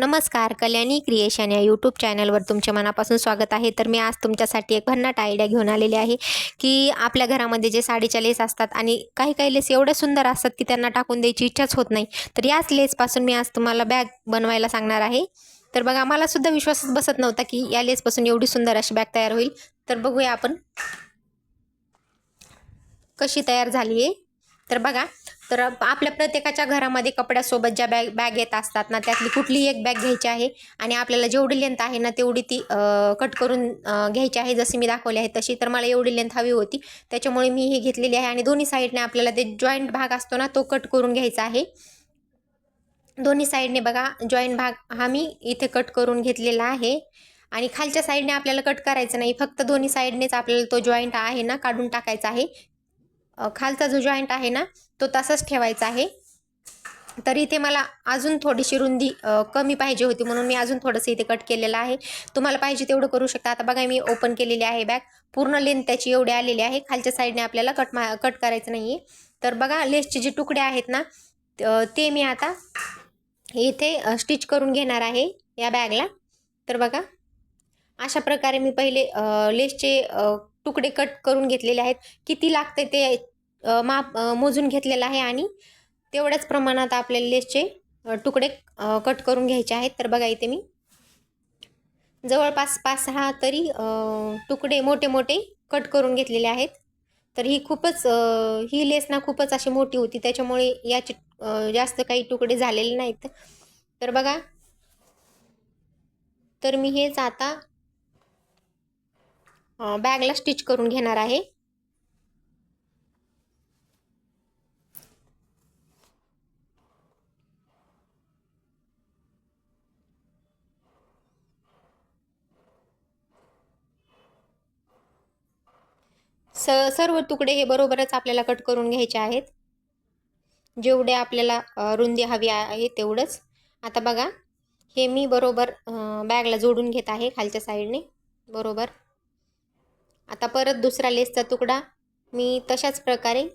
नमस्कार कल्याणी क्रिएशन या यूट्यूब चॅनलवर तुमच्या मनापासून स्वागत आहे. तर मी आज तुमच्यासाठी एक भन्नाट आयडिया घेऊन आलेली आहे की आपल्या घरामध्ये जे साडीच्या लेस असतात आणि काही काही लेस एवढ्या सुंदर असतात की त्यांना टाकून द्यायची इच्छाच होत नाही. तर याच लेसपासून मी आज तुम्हाला बॅग बनवायला सांगणार आहे. तर बघा मला सुद्धा विश्वासच बसत नव्हता की या लेसपासून एवढी सुंदर अशी बॅग तयार होईल. तर बघूया आपण कशी तयार झाली आहे तर बघा तर आपल्या प्रत्येकाच्या घरामध्ये कपड्यासोबत ज्या बॅग बॅग येत असतात ना त्यातली कुठलीही एक बॅग घ्यायची आहे आणि आपल्याला जेवढी लेंथ आहे ना तेवढी ती कट करून घ्यायची आहे. जशी मी दाखवली आहे तशी तर मला एवढी लेंथ हवी होती. त्याच्यामुळे मी ही घेतलेली आहे आणि दोन्ही साईडने आपल्याला ते जॉईंट भाग असतो ना तो कट करून घ्यायचा आहे. दोन्ही साईडने बघा जॉईंट भाग हा मी इथे कट करून घेतलेला आहे आणि खालच्या साईडने आपल्याला कट करायचं नाही. फक्त दोन्ही साईडनेच आपल्याला तो जॉईंट आहे ना काढून टाकायचा आहे. खालचा जो जॉईंट आहे ना तो तसाच ठेवायचा आहे. तर इथे मला अजून थोडीशी रुंदी कमी पाहिजे होती म्हणून मी अजून थोडंसं इथे कट केलेलं आहे. तुम्हाला पाहिजे तेवढं करू शकता. आता बघा मी ओपन केलेली आहे बॅग पूर्ण लेंथ त्याची एवढी आलेली आहे. खालच्या साईडने आपल्याला कट मा कट करायचं नाही आहे तर बघा लेसचे जे तुकडे आहेत ना ते मी आता इथे स्टिच करून घेणार आहे या बॅगला तर बघा अशा प्रकारे मी पहिले लेसचे तुकडे कट करून घेतलेले आहेत. किती लागते ते माप मोजून घेतलेलं आहे आणि तेवढ्याच प्रमाणात आपल्याला लेसचे तुकडे कट करून घ्यायचे आहेत. तर बघा इथे मी. जवळपास पाच सहा तरी तुकडे मोठे मोठे कट करून घेतलेले आहेत. तर ही खूपच ही लेस ना खूपच अशी मोठी होती. त्याच्यामुळे याचे जास्त काही तुकडे झालेले नाहीत. तर बघा. तर मी हेच आता बॅगला स्टिच करून घेणार आहे. स सर्व तुकडे हे बरोबरच आपल्याला कट करून घ्यायचे आहेत. जेवढे आपल्याला रुंदी हवी आहे तेवढंच. आता बघा हे मी बरोबर बॅगला जोडून घेत आहे खालच्या साईडने. बरोबर. आता परत दुसरा लेसचा तुकडा मी तशाच प्रकारे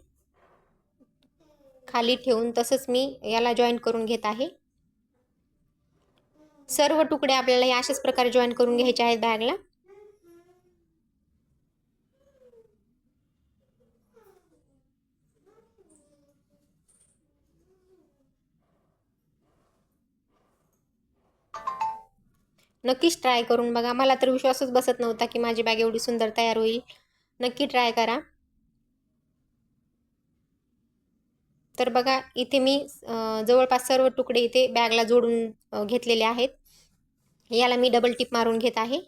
खाली ठेवून तसंच मी याला जॉईन करून घेत आहे. सर्व तुकडे आपल्याला हे अशाच प्रकारे जॉईन करून घ्यायचे आहेत बॅगला. नक्कीच ट्राय करून बघा. मला तर विश्वासच बसत नव्हता की माझी बॅग एवढी सुंदर तयार होईल. नक्की ट्राय करा. तर बघा इथे मी जवळपास सर्व तुकडे इथे बॅगला जोडून घेतलेले आहेत. याला मी डबल टिप मारून घेत आहे.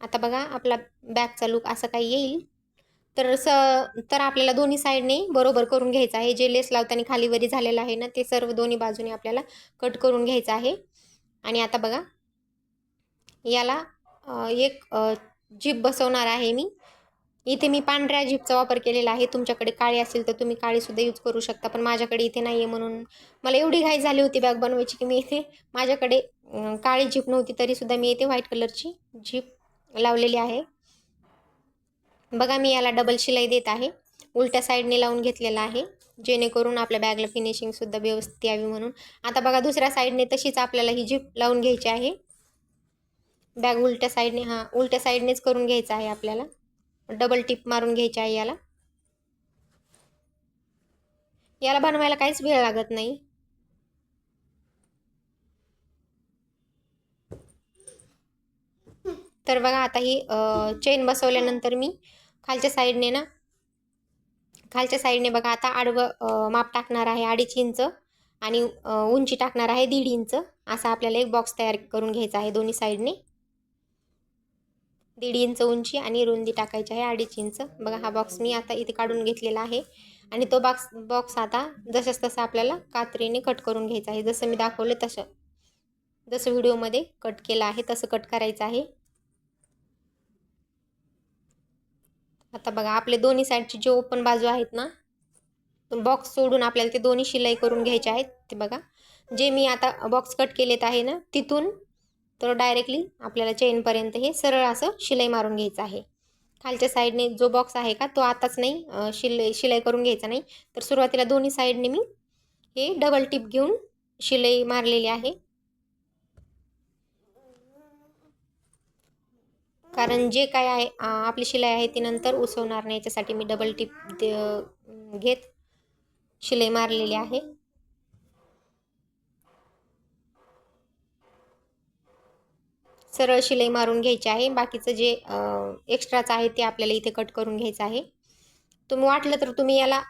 आता बघा आपला बॅगचा लुक असा काही येईल. तर स तर आपल्याला दोन्ही साईडने बरोबर करून घ्यायचं आहे. जे लेस लावताना खाली वरी झालेलं आहे ना ते सर्व दोन्ही बाजूने आपल्याला कट करून घ्यायचं आहे. आणि आता बघा याला एक जीप बसवणार आहे मी. इथे मी पांढऱ्या जीपचा वापर केलेला आहे. तुमच्याकडे काळी असेल तर तुम्ही काळीसुद्धा यूज करू शकता पण माझ्याकडे इथे नाही आहे म्हणून. मला एवढी घाई झाली होती बॅग बनवायची की मी इथे माझ्याकडे काळी जीप नव्हती तरीसुद्धा मी इथे व्हाईट कलरची जीप लावलेली आहे. बघा मी याला डबल शिलाई देत आहे. उलट्या साईडने लावून घेतलेला आहे जेणेकरून आपल्या बॅगला फिनिशिंगसुद्धा व्यवस्थित यावी म्हणून. आता बघा दुसऱ्या साईडने तशीच आपल्याला ही जीप लावून घ्यायची आहे. बॅग उलट्या साईडने हां उलट्या साईडनेच करून घ्यायचं आहे आपल्याला. डबल टिप मारून घ्यायची आहे याला. याला बनवायला काहीच वेळ लागत नाही. तर बघा आता ही चेन बसवल्यानंतर मी खालच्या साईडने ना खालच्या साईडने बघा आता आडवं माप टाकणार आहे अडीच इंच आणि उंची टाकणार आहे दीड इंच. असा आपल्याला एक बॉक्स तयार करून घ्यायचा आहे दोन्ही साईडने. दीड इंच उंची आणि रुंदी टाकायची आहे अडीच इंच. बघा हा बॉक्स मी आता इथे काढून घेतलेला आहे. आणि तो बॉक्स बॉक्स आता जसंच तसं आपल्याला कात्रीने कट करून घ्यायचा आहे. जसं मी दाखवलं तसं. जसं व्हिडिओमध्ये कट केलं आहे तसं कट करायचं आहे. आता बघा आपले दोन्ही साईडची जे ओपन बाजू आहेत ना बॉक्स सोडून आपल्याला ते दोन्ही शिलाई करून घ्यायचे आहेत. ते बघा जे मी आता बॉक्स कट केलेत आहे ना तिथून तर डायरेक्टली आपल्याला चेनपर्यंत हे सरळ असं शिलाई मारून घ्यायचं आहे. खालच्या साईडने जो बॉक्स आहे का तो आताच नाही शिलाई शिलाई करून घ्यायचा नाही. तर सुरुवातीला दोन्ही साईडने मी हे डबल टिप घेऊन शिलाई मारलेली आहे. कारण जे काय आहे आपली शिलाई आहे ती नंतर उसवणार नाही याच्यासाठी मी डबल टिप घेत शिलाई मारलेली आहे. सरळ शिलाई मारून घ्यायची आहे. बाकीचं जे एक्स्ट्राचं आहे ते आपल्याला इथे कट करून घ्यायचं आहे. तुम्ही वाटलं तर तुम्ही याला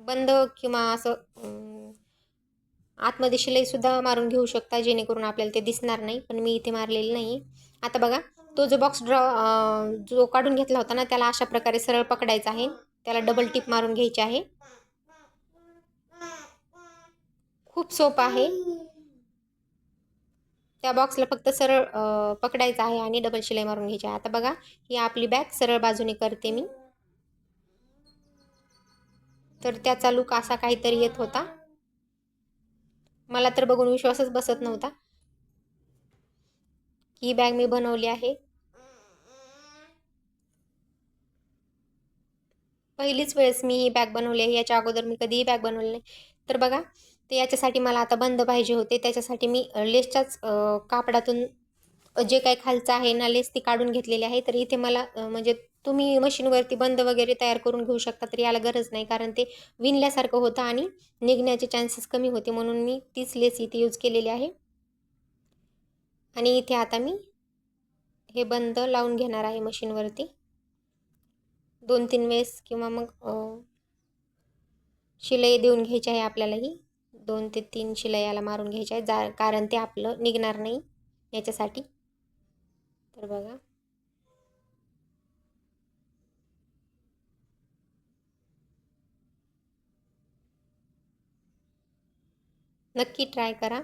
बंद किंवा असं आतमध्ये शिलाईसुद्धा मारून घेऊ शकता जेणेकरून आपल्याला ते दिसणार नाही. पण मी इथे मारलेली नाही. आता बघा तो जो बॉक्स ड्रॉ जो काढून घेतला होता ना त्याला अशा प्रकारे सरळ पकडायचा आहे. त्याला डबल टिप मारून घ्यायची आहे. खूप सोपं आहे. त्या बॉक्सला फक्त सरळ पकडायचं आहे आणि डबल शिलाई मारून घ्यायची आहे. आता बघा ही आपली बॅग सरळ बाजूने करते मी. तर त्याचा लुक असा काहीतरी येत होता. मला तर बघून विश्वासच बसत नव्हता. ही बॅग मी बनवली आहे. पहिलीच वेळेस मी ही बॅग बनवली आहे. याच्या अगोदर मी कधीही बॅग बनवली नाही. तर बघा ते याच्यासाठी मला आता बंद पाहिजे होते. त्याच्यासाठी मी लेसच्याच कापडातून जे काही खालचं आहे ना लेस ती काढून घेतलेली आहे. तर इथे मला म्हणजे तुम्ही मशीनवरती बंद वगैरे तयार करून घेऊ शकता तर याला गरज नाही. कारण ते विणल्यासारखं होतं आणि निघण्याचे चान्सेस कमी होते. म्हणून मी तीच लेस इथे यूज केलेली आहे. आणि इथे आता मी हे बंद लावून घेणार आहे मशीनवरती. दोन तीन वेळेस किंवा मग शिलाई देऊन घ्यायची आहे आपल्याला ही दोन ते तीन शिलाई याला मारून घ्यायच्या आहे जा कारण ते आपलं निघणार नाही याच्यासाठी. तर बघा. नक्की ट्राय करा.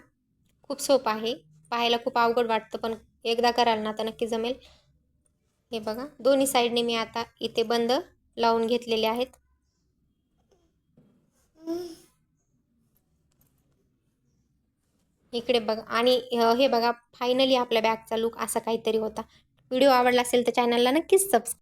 खूप सोपं आहे. पाहायला खूप अवघड वाटतं पण एकदा कराल ना तर नक्की जमेल. हे बघा. दोन्ही साईडने मी आता इथे बंद लावून घेतलेले आहेत. इकडे बघा. आणि हे बघा फायनली आपल्या बॅगचा लुक असा काहीतरी होता. व्हिडिओ आवडला असेल तर चॅनलला नक्कीच सबस्क्राईब